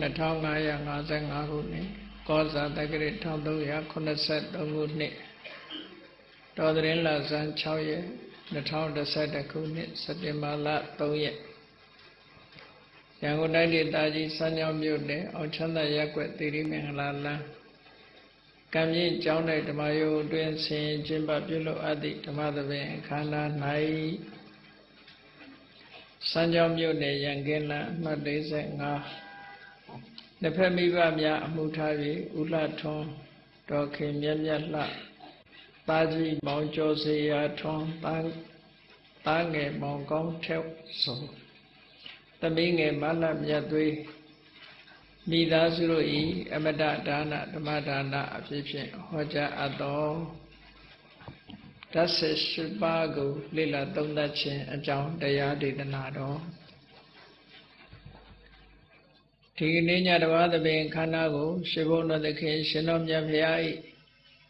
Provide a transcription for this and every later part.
နှစ်2555ခုနှစ်ကောဇာတက္ကရာ1383ခုနှစ်တော်သရင်လဇန်6ရက်2011ခုနှစ်စက်တင်ဘာလ3ရက်ရန်ကုန်တိုင်းဒေသကြီးစမ်းကြောင်းမြို့နယ်အောင်ချမ်းသာရပ်ကွက်သီရိမင်္ဂလာလမ်းကံမြင့်ကျောင်း၌ဓမ္မယုံအတွင်ဆင်ကျင်းပပြုလုပ်အပ်သည့်ဓမ္မသဘင်အခမ်းအနား၌စမ်းကြောင်းမြို့နယ်ရန်ကင်းလမ်းအမှတ်45 နှစ်ဖက်မိဘများအမှုထား၍ဥလထွန်းတော်ခင်မြတ်မြတ်လှပါကြီးမောင်ကျော်စေရာထွန်းတာတာငယ်မောင်ကောင်းထက်ဆိုသမီးငယ်မလမြတ်သွေးမိသားစုတို့ဤအမတဒါနဓမ္မဒါနအဖြစ်ဖြင့်ဟောကြားအပ်တော်ဓာတ်ဆက်ရှိပါကိုလေ့လာသုံးသပ်ခြင်းအကြောင်းတရားဒေသနာတော် ဒီကနေ့ညတပါးသဘင်ခန္ဓာကိုရှင်ဘုန်းတော်သခင်ရှင်တော်မြတ်ဖရာ၏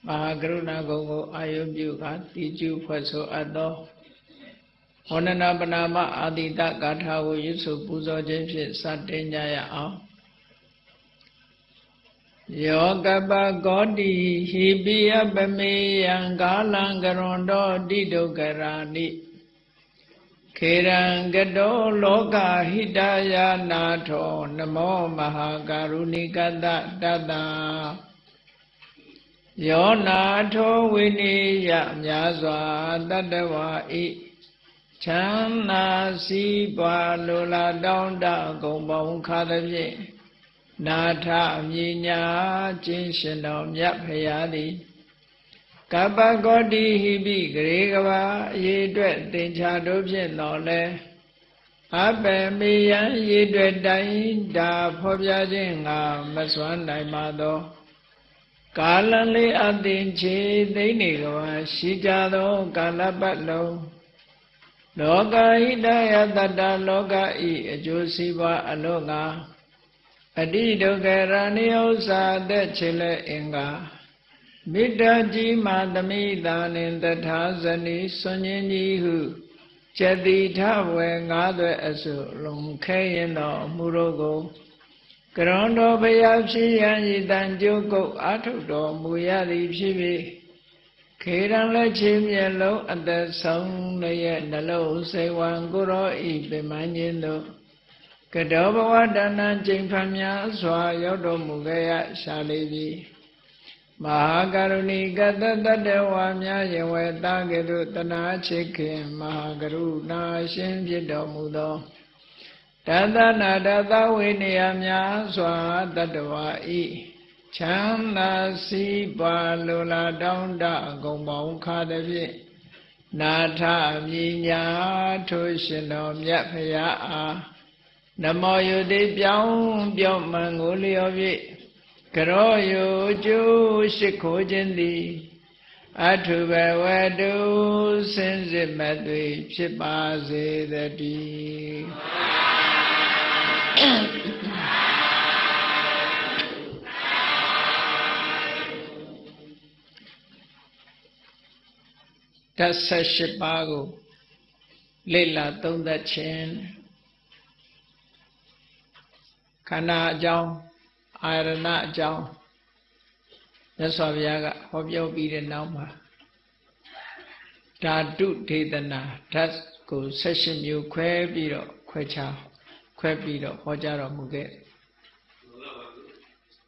မဟာကရုဏာဂုဏ်ကိုအာယုပြုကတိကျူဖွဲ့ဆိုအပ်သောဝန္ဒနာပနာမအာတိတဂါထာကိုရွတ်ဆိုပူဇော်ခြင်းဖြင့်စတင်ကြရအောင်ယောကပကောတိဟိပိယပမေယံကာလံကရွန်တော်တိဒုက္ခရာနိ ခေရံကတောလောကဟိတယာနာထောနမောမဟာကာရုဏိကတတတယောနာထောဝိနိယမြာစွာတတဝါဤချမ်းသာစီးပွားလိုလားတောင်းတဂုံပေါင်းခါသဖြင့်နာထအမြညာခြင်းရှင်တော်မြတ်ဖရာသည် ကပ္ပကောတိဟိပိဂရေကဘာရေအတွက်သင်္ချာတို့ဖြင့်တော်လဲအပေမေယံရေအတွက်တိုင်းဒါဖော်ပြခြင်းငါမစွမ်းနိုင်ပါသော ကာလလေးအသင်ချေသိနေကဘာရှိကြသောကာလပတ်လုံးလောကဟိတယတတ္တလောကဤအကျိုးစီးပွားအလို့ငါအတိဒုက္ခရဏိဥ္စာသက်ချေလက်အင်္ဂါ မေတ္တာကြီးမာသမိတာနှင့်တထာဇနီစွန်ញင်းကြီးဟုကျတိထဝေငါးသွဲအစုလုံးခဲရင်တော်မူတို့ကိုကရွန်တော်ဘုရားဖြစ်ရန်ဤတန်ကြုတ်ကုတ်အာထုတော်မူရသည်ဖြစ်ပြီးခေရန်လက်ချင်းမျက်လုံးအသက်ဆုံးရဲ့နှလုံးစိတ်ဝံကိုရောဤပြမန်းခြင်းတို့ကတောဘဝတဏ္ဏကျိန်ဖန်များစွာရောက်တော်မူခဲ့ရရှာလေးပြီ မဟာကရုဏီကတတတဝါများယဝေတာကဲ့သို့တနာချစ်ခင်မဟာကရုဏာရှင်ဖြစ်တော်မူသောတသနာတသဝိနည်းများစွာတတဝါဤချမ်းသာစီးပွားလိုလားတောင်းတအကုန်ပေါင်းခါသည်ဖြင့်နာထမြညာထိုရှင်တော်မြတ်ဖရာအားနမောယုတိပြောင်းပြောင်းမှန်ကိုလျော်ဖြင့် ကရောယုကျိုးရှိခိုးခြင်းသည်အထုဘဝတုစင်စစ်မသွေဖြစ်ပါစေတည်းဓာတ်ဆက်ရှိပါကိုလေ့လာသုံးသပ်ခြင်းခန္ဓာအကြောင်း အာရဏအကြောင်းမြတ်စွာဘုရားကဟောပြောပြီးတဲ့နောက်မှာဓာတုဒေသနာဓာတ်ကို16မျိုးခွဲပြီးတော့ခွဲခြားခွဲပြီးတော့ဟောကြားတော်မူခဲ့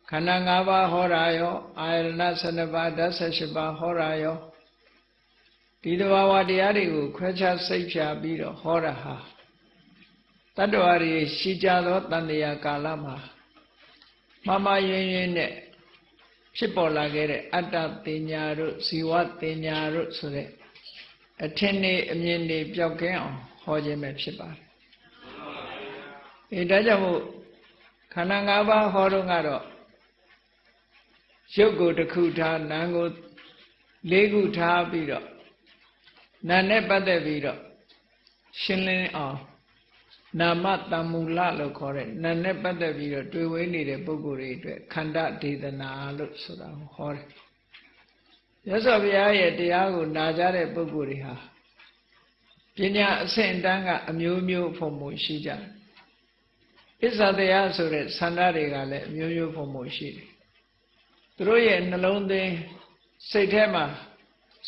ခန္ဓာ၅ပါးဟောတာရောအာရဏ12ပါးဓာတ်16ပါးဟောတာရောဒီတဘာဝတရားတွေကိုခွဲခြားစိတ်ဖြာပြီးတော့ဟောတာဟာတတ္တဝါတွေရှိကြသောတန်တရားကာလမှာ မမရင်းရင်းနဲ့ဖြစ်ပေါ်လာခဲ့တဲ့အတ္တတင်ညာတို့ဇီဝတင်ညာတို့ဆိုတဲ့အထင်နေအမြင်နေပျောက်ကင်းအောင်ဟောခြင်းပဲဖြစ်ပါတယ်အဲဒါကြောင့်မို့ခန္ဓာ၅ပါးဟောတော့ကတော့ရုပ်ကိုတစ်ခုထားနာမ်ကိုလေးခုထားပြီးတော့နာနဲ့ပတ်သက်ပြီးတော့ရှင်းလင်းအောင် နာမတမ္မူလလို့ခေါ်တဲ့နာနဲ့ပတ်သက်ပြီးတော့တွေ့ဝေးနေတဲ့ပုဂ္ဂိုလ်တွေအတွက်ခန္ဓာဒေသနာလို့ဆိုတာကိုဟောတယ်။ရသော်ဘုရားရဲ့တရားကိုနာကြတဲ့ပုဂ္ဂိုလ်တွေဟာပညာအဆင့်တန်းကအမျိုးမျိုးဖို့မှုရှိကြတယ်။ဣဇာတရားဆိုတဲ့ဆန္ဒတွေကလည်းအမျိုးမျိုးဖို့မှုရှိတယ်။သူတို့ရဲ့နှလုံးသွင်းစိတ်ထဲမှာ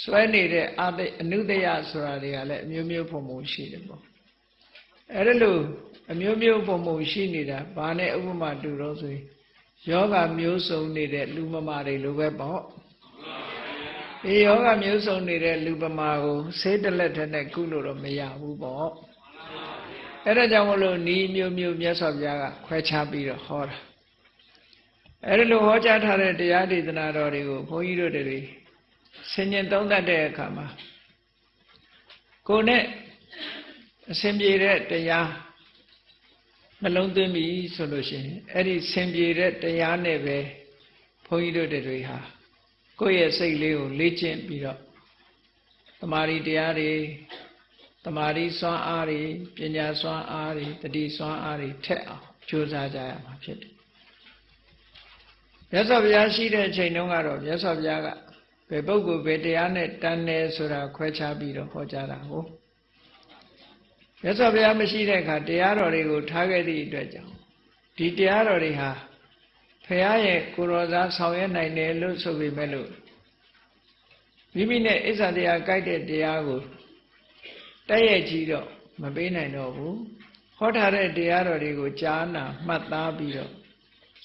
စွဲနေတဲ့အာသိအနုတယဆိုတာတွေကလည်းအမျိုးမျိုးဖို့မှုရှိတယ်ပေါ့ အဲ့ဒါလို့အမျိုးမျိုးဖို့မှုရှိနေတာဘာနဲ့ဥပမာတူတော့ဆိုရင်ယောဂမျိုးစုံနေတဲ့လူမမာတွေလိုပဲပေါ့ဒီယောဂမျိုးစုံနေတဲ့လူပမာကိုဆေးတလက်ထက်နဲ့ကုလို့တော့မရဘူးပေါ့အဲ့ဒါကြောင့်မလို့ဤမျိုးမျိုးမြတ်စွာဘုရားကခွဲခြားပြီးတော့ဟောတာအဲ့ဒါလိုဟောကြားထားတဲ့တရားဒေသနာတော်တွေကိုဘုန်းကြီးတို့တွေဆင်ញင်သုံးသပ်တဲ့အခါမှာကိုယ်နဲ့ အစဉ်ပြေတဲ့တရားနှလုံးသွင်းပြီဆိုလို့ရှိရင်အဲ့ဒီဆင်ပြေတဲ့တရားနဲ့ပဲဘုန်းကြီးတို့တွေဟာကိုယ့်ရဲ့စိတ်လေးကိုလေ့ကျင့်ပြီးတော့တမာရီတရားတွေတမာရီစွမ်းအားတွေပညာစွမ်းအားတွေတတိစွမ်းအားတွေထက်အောင်ကြိုးစားကြရမှာဖြစ်တယ်မြတ်စွာဘုရားရှိတဲ့အချိန်တုန်းကတော့မြတ်စွာဘုရားကဘယ်ပုဂ္ဂိုလ်ဘယ်တရားနဲ့တန်တယ်ဆိုတာခွဲခြားပြီးတော့ဟောကြားတာဟုတ် မြတ်စွာဘုရားမရှိတဲ့အခါတရားတော်တွေကိုထားခဲ့သည့်အတွက်ကြောင့်ဒီတရားတော်တွေဟာဖရာရဲ့ကိုရောသားဆောင်ရွက်နိုင်တယ်လို့ဆိုပေမဲ့လို့မိမိနဲ့အစ္ဆာတရားကြိုက်တဲ့တရားကိုတက်ရဲ့ကြည့်တော့မပေးနိုင်တော့ဘူးဟောထားတဲ့တရားတော်တွေကိုကြားနာမှတ်သားပြီးတော့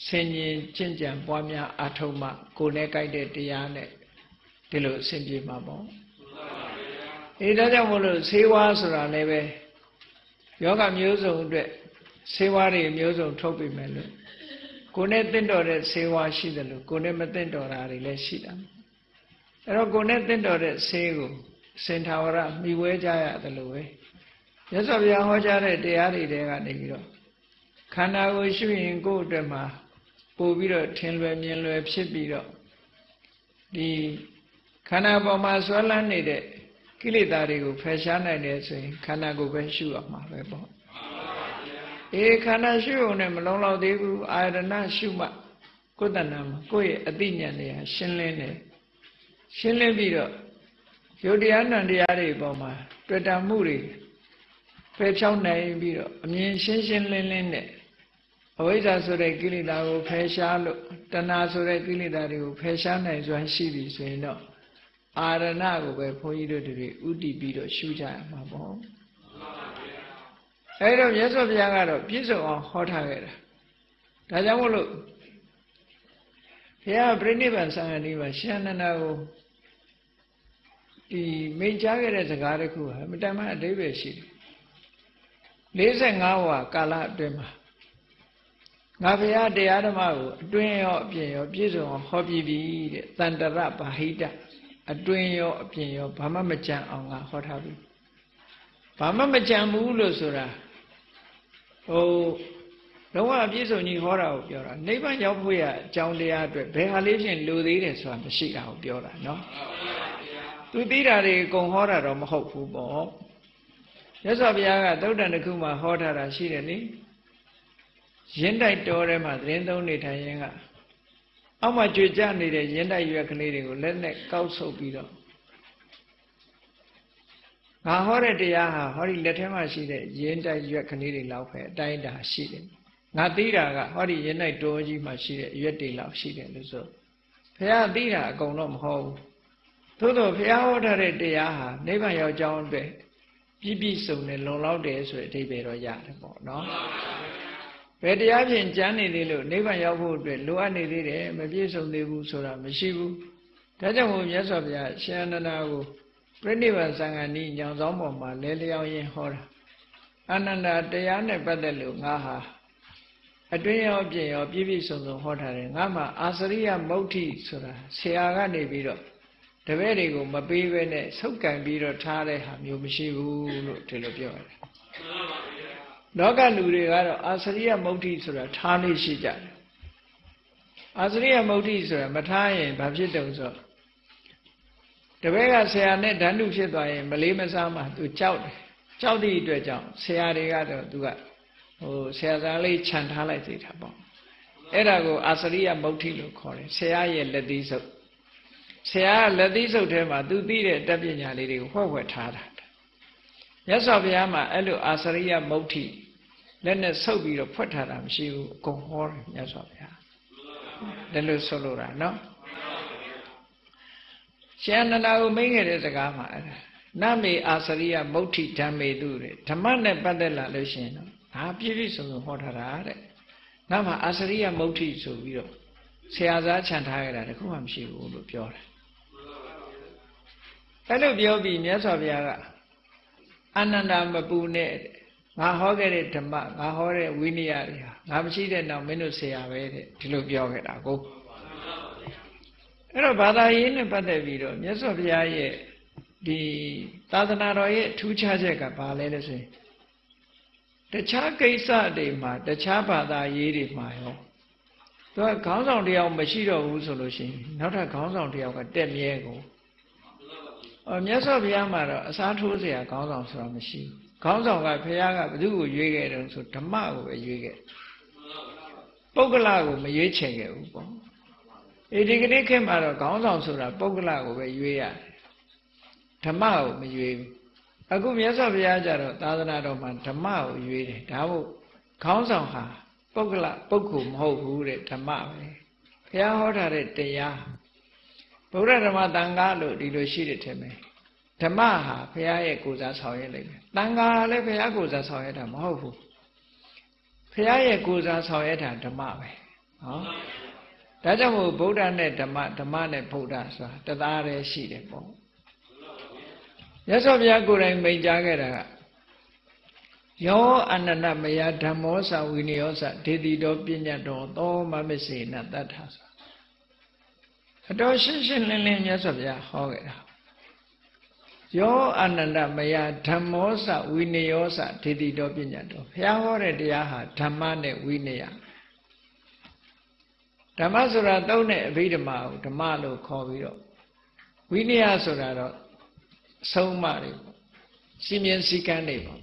ဆင်ញင်ကျင့်ကြံပွားများအားထုတ်မှကိုယ်နဲ့ကြိုက်တဲ့တရားနဲ့ဒီလိုအဆင်ပြေမှာပေါ့အေးဒါကြောင့်မို့လို့ဆေးဝါးဆိုတာလည်းပဲ ယောဂမျိုးစုံအတွက်ဆေးဝါးတွေမျိုးစုံထုတ်ပြီးမယ်လို့ကိုယ်နဲ့တင့်တော်တဲ့ဆေးဝါးရှိတယ်လို့ကိုယ်နဲ့မတင့်တော်တာတွေလည်းရှိတာအဲ့တော့ကိုယ်နဲ့တင့်တော်တဲ့ဆေးကိုစင်ထာဝရမိဝဲကြရတယ်လို့ပဲမြတ်စွာဘုရားဟောကြားတဲ့တရားတွေတဲကနေပြီးတော့ခန္ဓာကိုရှုရင်ကိုယ့်အတွက်မှာပို့ပြီးတော့ထင်လွယ်မြင်လွယ်ဖြစ်ပြီးတော့ဒီခန္ဓာပေါ်မှာဆွဲလန်းနေတဲ့ ကိလေသာတွေကိုဖယ်ရှားနိုင်တယ်ဆိုရင်ခန္ဓာကိုယ်ပဲရှုရမှာပဲပေါ့အေးခန္ဓာရှုုံနဲ့မလုံးလောက်သေးဘူးအာရဏရှုမှကိုယ်တဏ္ဍမှာကိုယ့်ရဲ့အသိဉာဏ်တွေကရှင်းလင်းတယ်ရှင်းလင်းပြီးတော့ယုတ်တရားနံတရားတွေပေါ်မှာတွေ့တာမှုတွေဖယ်ဖြောင်းနိုင်ပြီးတော့အမြင်ရှင်းရှင်းလင်းလင်းနဲ့အဝိဇ္ဇာဆိုတဲ့ကိလေသာကိုဖယ်ရှားလို့တဏှာဆိုတဲ့ကိလေသာတွေကိုဖယ်ရှားနိုင်စွမ်းရှိပြီဆိုရင်တော့ အာရဏကိုပဲဘုန်းကြီးတို့တွေဥတည်ပြီးတော့ရှုကြရမှာပေါ့အဲဒါမြတ်စွာဘုရားကတော့ပြည့်စုံအောင်ဟောထားခဲ့တာဒါကြောင့်မို့လို့ဘုရားပြိဋိဘံသံဃာဒီမှာရှင်နန္ဒာကိုဒီမိန့်ကြားခဲ့တဲ့စကားတစ်ခုဟာမတမအတိပ္ပယ်ရှိတယ်45ဝါကာလအတွင်းမှာငါဘုရားတရားဓမ္မကိုအတွင်းရောအပြင်ရောပြည့်စုံအောင်ဟောပြပြီတဲ့တန်တရဗဟိတ အတွင်ရောအပြင်ရောဘာမှမကြံအောင်ကဟောထားပြီဘာမှမကြံဘူးလို့ဆိုတာဟိုလုံးဝအပြည့်စုံကြီးဟောတာကိုပြောတာနိဗ္ဗာန်ရောက်ဖို့ရအကြောင်းတရားအတွက်ဘယ်ဟာလေးဖြင့်လိုသေးတယ်ဆိုတာမရှိတာကိုပြောတာနော်သူသိတာတွေအကုန်ဟောတာတော့မဟုတ်ဘူးပေါ့မြတ်စွာဘုရားကသုတ်တန်တစ်ခုမှဟောထားတာရှိတယ်နိရင်းတိုက်တော်ထဲမှာသတင်းသုံးနေထိုင်ရင်က အောက်မှာကြွေကြနေတဲ့ရင်းတိုက်ရွက်ကလေးတွေကိုလက်နဲ့ကောက်ဆုပ်ပြီးတော့ငါဟောတဲ့တရားဟာဟောဒီလက်ထဲမှာရှိတဲ့ရင်းတိုက်ရွက်ကလေးတွေလောက်ပဲအတိုင်းတာရှိတယ်ငါသိတာကဟောဒီရင်းတိုက်တော်ကြီးမှာရှိတဲ့ရွက်တွေလောက်ရှိတယ်လို့ဆိုဘုရားသိတာအကုန်တော့မဟုတ်ဘူးသို့တော့ဘုရားဟောထားတဲ့တရားဟာနိဗ္ဗာန်ရောက်ကြောင်းအတွက်ပြည့်ပြည့်စုံနဲ့လုံလောက်တယ်ဆိုတဲ့အဓိပ္ပာယ်တော့ရတယ်ပေါ့နော် ဘယ်တရားဖြင့်ကြမ်းနေသေးလို့နိဗ္ဗာန်ရောက်ဖို့အတွက်လိုအပ်နေသေးတယ်မပြည့်စုံသေးဘူးဆိုတာမရှိဘူးဒါကြောင့်မို့မြတ်စွာဘုရားရှင်အနန္ဒာကိုပြိဋိဘံသံဃာနီးညောင်ဆောင်ပေါ်မှာလဲလျောင်းရင်ဟောတာအနန္ဒာတရားနဲ့ပတ်သက်လို့ငါဟာအတွင်းရောအပြင်ရောပြည့်ပြည့်စုံစုံဟောထားတယ်ငါမှအာစရိယမௌဋ္ဌိဆိုတာဆရာကနေပြီးတော့တပည့်တွေကိုမပေးဘဲနဲ့ဆုပ်ကန်ပြီးတော့ထားတဲ့ဟာမျိုးမရှိဘူးလို့ဒီလိုပြောရတယ် လောကလူတွေကတော့အာစရိယမုဋ္ဌိဆိုတာထားလို့ရှိကြတယ်အာစရိယမုဋ္ဌိဆိုတာမထားရင်ဘာဖြစ်တုံဆိုတပည့်ကဆရာနဲ့ဓာတ်တုဖြစ်သွားရင် မလေးမစားမှသူကြောက်တယ်ကြောက်သည့်အတွက်ကြောင့်ဆရာတွေကတော့သူကဟိုဆရာသားလေးခြံထားလိုက်သေးတာပေါ့အဲ့ဒါကိုအာစရိယမုဋ္ဌိလို့ခေါ်တယ်ဆရာရဲ့လက်သီးစုပ်ဆရာကလက်သီးစုပ်ထဲမှာသူသိတဲ့တက်ပညာလေးတွေကိုဖွဲ့ဖွဲ့ထားတာ မြတ်စွာဘုရားမှာအဲ့လိုအာစရိယမုဋ္ဌိလက်နဲ့ဆုပ်ပြီးတော့ဖွက်ထားတာမရှိဘူးအကုန်ဟောတယ်မြတ်စွာဘုရားဒါလို့ဆိုလိုတာနော်ရှင်အနန္ဒာကိုမိန့်ခဲ့တဲ့စကားမှာအဲ့ဒါနမေအာစရိယမုဋ္ဌိဓမ္မေတုတဲ့ဓမ္မနဲ့ပတ်သက်လာလို့ရှိရင်တော့ဒါပြည့်ပြည့်စုံစုံဟောထားတာတဲ့နောက်မှာအာစရိယမုဋ္ဌိဆိုပြီးတော့ဆရာသားခြံထားခဲ့တာတခုမှမရှိဘူးလို့ပြောတယ်အဲ့လိုပြောပြီးမြတ်စွာဘုရားက အနန္တမပူနဲ့ငါဟောခဲ့တဲ့ဓမ္မငါဟောတဲ့ဝိနည်းတွေဟာငါမရှိတဲ့နောက်မင်းတို့ဆရာပဲတဲ့ဒီလိုပြောခဲ့တာကိုအဲ့တော့ဘာသာရေးနဲ့ပတ်သက်ပြီးတော့မြတ်စွာဘုရားရဲ့ဒီသာသနာတော်ရဲ့ထူးခြားချက်ကဘာလဲလဲဆိုရင်တခြားကိစ္စတွေမှာတခြားဘာသာရေးတွေမှာရောသူကခေါင်းဆောင်တယောက်မရှိတော့ဘူးဆိုလို့ရှိရင်နောက်ထပ်ခေါင်းဆောင်တယောက်ကတက်မြဲကိုအော် ။မြတ်စွာဘုရားမှာတော့အစားထိုးစရာခေါင်းဆောင်ဆိုတာမရှိဘူး။ခေါင်းဆောင်ကဘုရားကဘု து ကိုရွေးခဲ့တယ်ဆိုဓမ္မကိုပဲရွေးခဲ့။ပုဂ္ဂလကိုမရွေးချယ်ခဲ့ဘူးပေါ့။အေဒီကနေ့ခေတ်မှာတော့ခေါင်းဆောင်ဆိုတာပုဂ္ဂလကိုပဲရွေးရတယ်။ဓမ္မကိုမရွေးဘူး။အခုမြတ်စွာဘုရားကြတော့သာသနာတော်မှာဓမ္မကိုရွေးတယ်။ဒါမို့ခေါင်းဆောင်ဟာပုဂ္ဂလပုဂ္ဂိုလ်မဟုတ်ဘူးတဲ့ဓမ္မပဲ။ဘုရားဟောထားတဲ့တရား ဗုဒ္ဓဓမ္မတန်ခါလို့ဒီလိုရှိတယ်ထင်မယ်ဓမ္မဟာဘုရားရဲ့ကိုယ်စားဆောင်ရွက်လိုက်မယ်တန်ခါလည်းဘုရားကိုယ်စားဆောင်ရွက်တာမဟုတ်ဘူးဘုရားရဲ့ကိုယ်စားဆောင်ရွက်တာဓမ္မပဲဟောဒါကြောင့်မို့ဗုဒ္ဓနဲ့ဓမ္မဓမ္မနဲ့ဗုဒ္ဓဆိုတာတသားတည်းရှိတယ်ပေါ့ရသော်ဘုရားကိုယ်တိုင်မိန့်ကြားခဲ့တာကယောအနန္တမယဓမ္မောသဝိနယောသဒေတိတော်ပညာတော်သောမမစေနတတ္ထာဆို အတော်ရှင်းရှင်းလင်းလင်းမြတ်စွာဘုရားဟောခဲ့တာယောအနန္တမယဓမ္မောသဝိနယောသဒေတိတော်ပညာတော်ဘုရားဟောတဲ့တရားဟာဓမ္မနဲ့ဝိနယဓမ္မဆိုတာသုံးတဲ့အဘိဓမ္မာကိုဓမ္မလို့ခေါ်ပြီးတော့ဝိနယဆိုတာတော့ဆုံးမတွေပေါ့စီမင်းစည်းကမ်းတွေပေါ့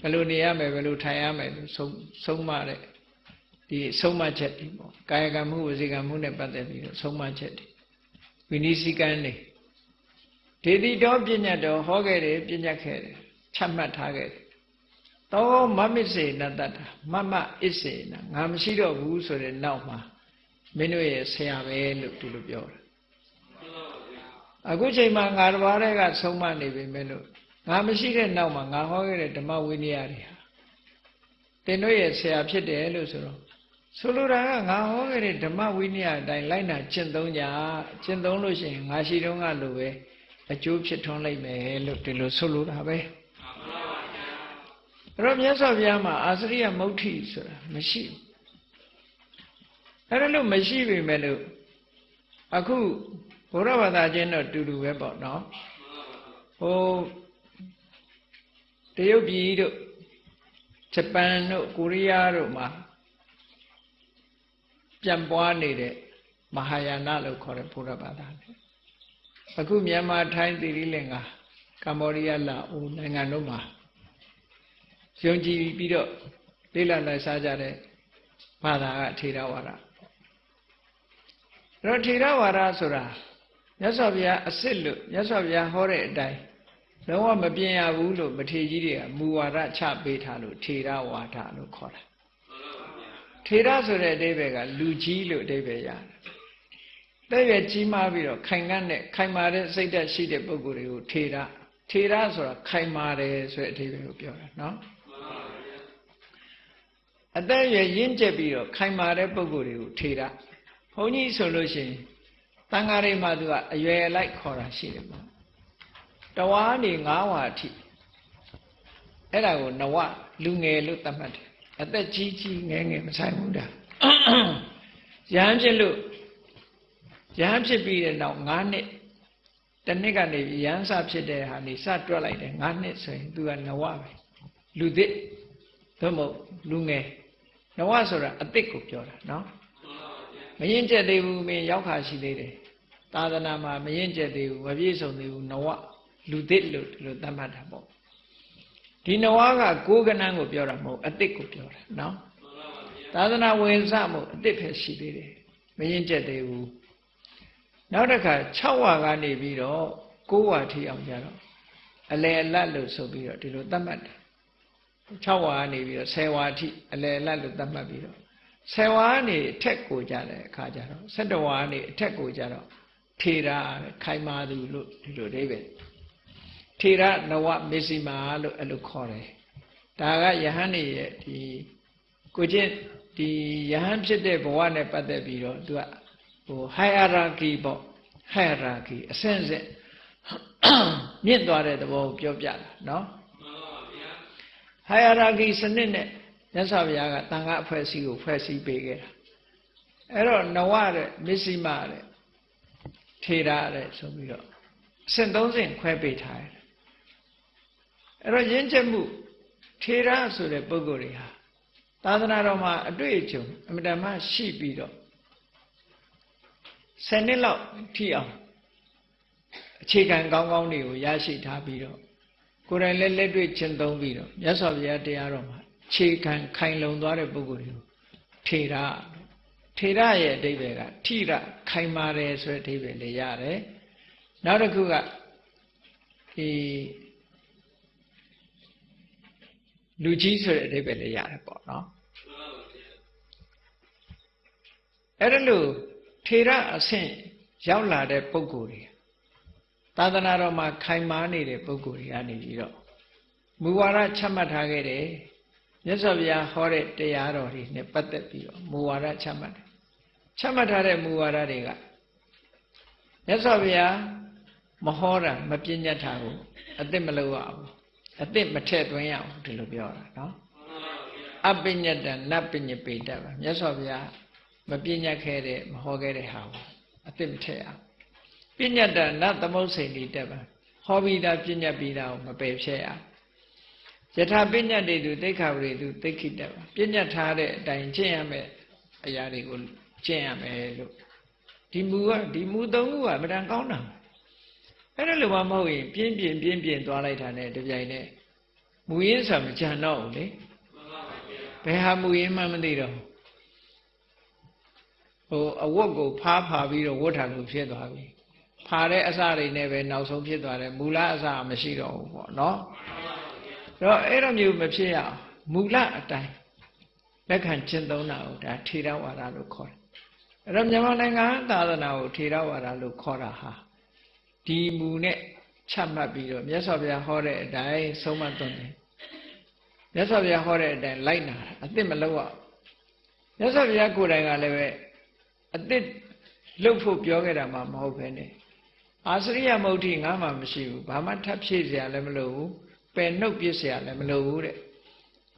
ဘယ်လိုနေရမယ်ဘယ်လိုထိုင်ရမယ်လို့ဆုံးဆုံးမတဲ့ဒီဆုံးမချက်တွေပေါ့ကာယကံမှုဝစီကံမှုနဲ့ပတ်သက်ပြီးတော့ဆုံးမချက်တွေ ဝိနည်းစည်းကမ်းတွေဒေတိတော်ပညာတော်ဟောခဲ့တယ်ပညာခဲ့တယ်ချမှတ်ထားခဲ့တယ်သောမမစ္စေနတတ္တမမအစ္စေနငါမရှိတော့ဘူးဆိုတဲ့နောက်မှာမင်းတို့ရဲ့ဆရာပဲလို့ဒီလိုပြောတယ်အခုချိန်မှာငါတစ်ပါးတည်းကဆုံးမနေပြီမဲ့လို့ငါမရှိတဲ့နောက်မှာငါဟောခဲ့တဲ့ဓမ္မဝိနည်းတွေဟာတင်တို့ရဲ့ဆရာဖြစ်တယ်လို့ဆိုတော့ ဆိုလိုတာကငါဟောခဲ့တဲ့ဓမ္မဝိနည်းအတိုင်းလိုက်နာကျင့်သုံးကြကျင့်သုံးလို့ရှိရင်ငါရှိတော့ကလိုပဲအကျိုးဖြစ်ထွန်းလိုက်မယ်လို့ဒီလိုဆိုလိုတာပဲအဲ့တော့မြတ်စွာဘုရားမှာအာစရိယမုဋ္ဌိဆိုတာမရှိဘူးအဲ့ဒါလို့မရှိပြီမဲ့လို့အခုဘုရားဘာသာချင်းတော့တူတူပဲပေါ့နော်ဟိုတရုတ်ပြည်တို့ဂျပန်တို့ကိုရီးယားတို့မှာ ပြန်ပွားနေတဲ့မဟာယာနလို့ခေါ်တဲ့ဘုရားဘာသာလေအခုမြန်မာထိုင်းသီရိလင်္ကာကမ္ဘောဒီးယားလာအိုနိုင်ငံတို့မှာယုံကြည်ပြီးတော့လေ့လာနိုင်စားကြတဲ့ဘာသာကထေရဝါဒအဲ့တော့ထေရဝါဒဆိုတာမြတ်စွာဘုရားအစ်စ်လို့မြတ်စွာဘုရားဟောတဲ့အတိုင်းလုံးဝမပြင်ရဘူးလို့မထေကြီးတွေကမူဝါဒချပေးထားလို့ထေရဝါဒလို့ခေါ်တာ ထေရဆိုတဲ့အဓိပ္ပာယ်ကလူကြီးလို့အဓိပ္ပာယ်ရတယ်တဲ့ရကြီးမားပြီးတော့ခိုင်ကန့်တဲ့ခိုင်မာတဲ့စိတ်ဓာတ်ရှိတဲ့ပုဂ္ဂိုလ်တွေကိုထေရထေရဆိုတာခိုင်မာတယ်ဆိုတဲ့အဓိပ္ပာယ်ကိုပြောတာနော်အသက်ရရင့်ကျက်ပြီးတော့ခိုင်မာတဲ့ပုဂ္ဂိုလ်တွေကိုထေရဘုန်းကြီးဆိုလို့ရှိရင်တန်ဃာတွေမှာသူကအရွယ်လိုက်ခေါ်တာရှိတယ်ပေါ့တဝါနေ9ဝါအထိအဲ့ဒါကိုနဝလူငယ်လို့သတ်မှတ်တယ် အသက်ကြီးကြီးငယ်ငယ်မဆိုင်ဘူးဒါရဟန်းဖြစ်လို့ရဟန်းဖြစ်ပြီးတဲ့နောက်9နှစ်တနှစ်ကနေရန်စဖြစ်တဲ့ဟာနေစတွက်လိုက်တယ်9နှစ်ဆိုရင်သူကနဝပဲလူသစ်သို့မဟုတ်လူငယ်နဝဆိုတာအသစ်ကိုပြောတာနော်မရင်ကျက်သေးဘူးမင်းရောက်ခါရှိသေးတယ်သာသနာမှာမရင်ကျက်သေးဘူးမပြည့်စုံသေးဘူးနဝလူသစ်လို့လို့သတ်မှတ်တာပေါ့ ဒီနဝကကိုးကနန်းကိုပြောတာမဟုတ်အသစ်ကိုပြောတာနော်သာသနာဝင်စမှုအသစ်ပဲရှိသေးတယ်မရင်ကျက်သေးဘူးနောက်တစ်ခါ6ဝါကနေပြီးတော့9ဝါထိအောင်ကြတော့အလယ်အလတ်လို့ဆိုပြီးတော့ဒီလိုသတ်မှတ်တယ်6ဝါကနေပြီးတော့10ဝါထိအလယ်အလတ်လို့သတ်မှတ်ပြီးတော့10ဝါကနေအထက်ကိုကြတဲ့အခါကျတော့17ဝါကနေအထက်ကိုကြတော့ထေရာခိုင်မာသူလို့ဒီလိုအိဗယ် ထေရနဝမစ္စည်းမာလို့အဲ့လိုခေါ်တယ်ဒါကယဟန်နေရဲ့ဒီကိုချင်းဒီယဟန်ဖြစ်တဲ့ဘဝနဲ့ပတ်သက်ပြီးတော့သူကဟို hierarchy ပေါ့ hierarchy အဆင့်ဆင့်မြင့်သွားတဲ့သဘောကိုပြောပြတာနော်မှန်ပါဗျာ hierarchy စနစ်နဲ့မြတ်စွာဘုရားကတန်ခါအဖွဲ့အစည်းကိုဖွဲ့စည်းပေးခဲ့တာအဲ့တော့နဝတဲ့မစ္စည်းမတဲ့ထေရတဲ့ဆိုပြီးတော့အဆင့်၃ဆင့်ခွဲပေးထားတယ် အဲ့တော့ရင်းချက်မှုထေရဆိုတဲ့ပုဂ္ဂိုလ်တွေဟာသာသနာတော်မှာအတွေ့အကြုံအမြဲတမ်းရှိပြီးတော့10နှစ်လောက်ထိအောင်အခြေခံကောင်းကောင်းတွေကိုရရှိထားပြီးတော့ကိုယ်တိုင်လည်းလက်တွေ့ကျင့်သုံးပြီးတော့မြတ်စွာဘုရားတရားတော်မှာအခြေခံခိုင်လုံသွားတဲ့ပုဂ္ဂိုလ်တွေကိုထေရထေရရဲ့အဓိပ္ပာယ်ကထိရခိုင်မာတယ်ဆိုတဲ့အဓိပ္ပာယ်လေးရတယ်နောက်တစ်ခုကဒီ လူကြီးဆိုတဲ့အဓိပ္ပာယ်လေးရတယ်ပေါ့နော်အဲ့ဒါလို့ထေရအဆင့်ရောက်လာတဲ့ပုဂ္ဂိုလ်တွေသာသနာတော်မှာခိုင်မာနေတဲ့ပုဂ္ဂိုလ်တွေကနေပြီးတော့မူဝါဒချမှတ်ထားခဲ့တယ်မြတ်စွာဘုရားဟောတဲ့တရားတော်တွေနဲ့ပတ်သက်ပြီးတော့မူဝါဒချမှတ်တယ်ချမှတ်ထားတဲ့မူဝါဒတွေကမြတ်စွာဘုရားမဟောတာမပြညတ်တာကိုအသိမလို့ရဘူး အသိမထည့်သွင်းရဘူးဒီလိုပြောတာနော်အပညတ္တနပညပေတ္တပါမြတ်စွာဘုရားမပြညတ်ခဲ့တဲ့မဟောခဲ့တဲ့ဟာကိုအသိမထည့်ရပညတ္တနသမုတ်စိန်တိတက်ပါဟောပြီးသားပညတ်ပြီးသားကိုမပယ်ဖြဲ့ရယထာပညတ်တွေသူတိခါဝရေသူသိခိတက်ပါပညတ်ထားတဲ့အတိုင်းကျင့်ရမယ်အရာတွေကိုကျင့်ရမယ်လို့ဒီမူကဒီမူသုံးခုကအမှန်တန်ကောင်းတာ အဲ့ဒါလိုမှမဟုတ်ရင်ပြင်းပြင်းပြင်းပြင်းသွားလိုက်တာနဲ့တပြိုင်နက်မူရင်းဆိုမကြံတော့ဘူးလေဘယ်ဟာမူရင်းမှမသိတော့ဟိုအဝတ်ကိုဖားဖာပြီးတော့ဝတ်ထားလို့ဖြစ်သွားပြီဖာတဲ့အစတွေနဲ့ပဲနောက်ဆုံးဖြစ်သွားတယ်မူလအစမရှိတော့ဘူးပေါ့နော်တော့အဲ့လိုမျိုးမဖြစ်ရအောင်မူလအတိုင်းလက်ခံကျင့်သုံးတာကိုဒါထေရဝါဒလို့ခေါ်တယ်အဲ့တော့မြန်မာနိုင်ငံသာသနာကိုထေရဝါဒလို့ခေါ်တာဟာ ဒီမူနဲ့ချမှတ်ပြီးတော့မြတ်စွာဘုရားဟောတဲ့အတိုင်းဆုံးမသွန်တယ်မြတ်စွာဘုရားဟောတဲ့အတိုင်းလိုက်နာအစ်စ်မလုပ်ရမြတ်စွာဘုရားကိုယ်တိုင်ကလည်းပဲအစ်စ်လှုပ်ဖို့ပြောခဲ့တာမှမဟုတ်ပဲနဲ့အာစရိယမုဋ္ဌိငါမှမရှိဘူးဘာမှထပ်ဖြည့်เสียလည်းမလိုဘူးပယ်နှုတ်ပြစ်เสียလည်းမလိုဘူးတဲ့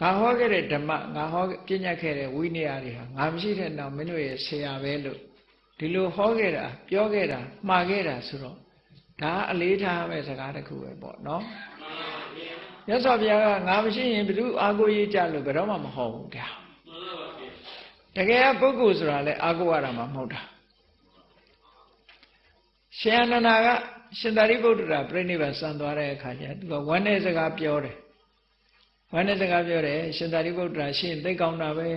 ငါဟောခဲ့တဲ့ဓမ္မငါဟောပြညတ်ခဲ့တဲ့ဝိနည်းတွေဟာငါမရှိတဲ့နောက်မင်းတို့ရဲ့ဆရာပဲလို့ဒီလိုဟောခဲ့တာပြောခဲ့တာမှားခဲ့တာဆိုတော့ ဒါအလေးထားမဲ့စကားတစ်ခုပဲပေါ့နော်မြတ်စွာဘုရားကငါမရှိရင်ဘယ်သူအာကိုရေးကြလို့ဘယ်တော့မှမဟောဘူးဗျာတကယ်ပုဂ္ဂိုလ်ဆိုတာလဲအာကိုရတာမှမဟုတ်တာရှင်အနန္ဒာကရှင်သာရိပုတ္တရာပြိဋိဘံစံသွားတဲ့အခါကျသူကဝမ်းနဲ့စကားပြောတယ်ဝမ်းနဲ့စကားပြောတယ်ရှင်သာရိပုတ္တရာရှင်သိကောင်းတာပဲ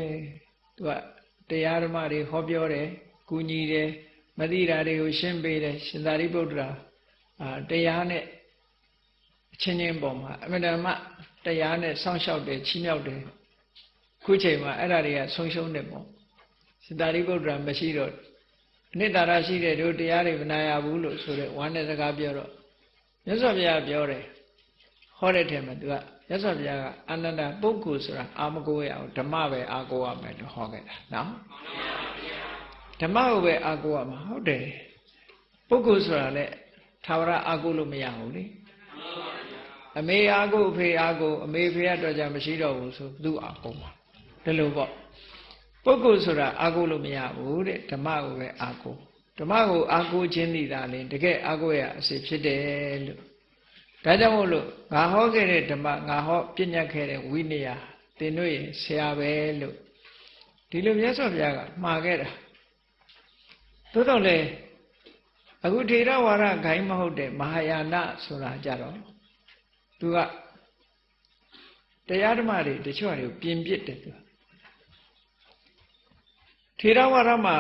သူကတရားဓမ္မတွေဟောပြောတယ်ကူညီတယ်မသိတာတွေကိုရှင်းပေးတယ်ရှင်သာရိပုတ္တရာ အာတရားနဲ့အချင်းချင်းပေါ်မှာအမြဲတမ်းတရားနဲ့စောင့်ရှောက်တယ်ချီးမြှောက်တယ်ခုချိန်မှာအဲ့ဒါတွေကဆုံးရှုံးတယ်ပေါ့စတာရိပုတ္တရာမရှိတော့အနိတ္တရာရှိတဲ့တို့တရားတွေမနာရဘူးလို့ဆိုတဲ့ဝမ်းနဲ့စကားပြောတော့မြတ်စွာဘုရားပြောတယ်ဟောတဲ့ထဲမှာသူကမြတ်စွာဘုရားကအနန္တပုဂ္ဂိုလ်ဆိုတာအာမကိုရအောင်ဓမ္မပဲအာကိုရမယ်လို့ဟောခဲ့တာနော်ဓမ္မကိုပဲအာကိုရမှာဟုတ်တယ်ပုဂ္ဂိုလ်ဆိုတာလည်း သာဝရအာကိုလို့မရဘူးလေအမေအာကိုအဖေအာကိုအမေဖေကတော့ကြမရှိတော့ဘူးဆိုသူ့အာကိုမှာဒီလိုပေါ့ပုဂ္ဂိုလ်ဆိုတာအာကိုလို့မရဘူးတဲ့ဓမ္မကိုပဲအာကိုဓဓမ္မကိုအားကိုးခြင်းသည်သာလျှင်တကယ်အားကိုးရအစီဖြစ်တယ်လို့ဒါကြောင့်မို့လို့ငါဟောခဲ့တဲ့ဓမ္မငါဟောပြညတ်ခဲ့တဲ့ဝိနည်းသင်တို့ရဲ့ဆရာပဲလို့ဒီလိုမြတ်စွာဘုရားကမှာခဲ့တာသို့တော့လေ အခုထေရဝါဒဂိုင်းမဟုတ်တဲ့မဟာယာနဆိုတာကြတော့သူကတရားဓမ္မတွေတချို့တွေကိုပြင်ပစ်တယ်သူထေရဝါဒမှာ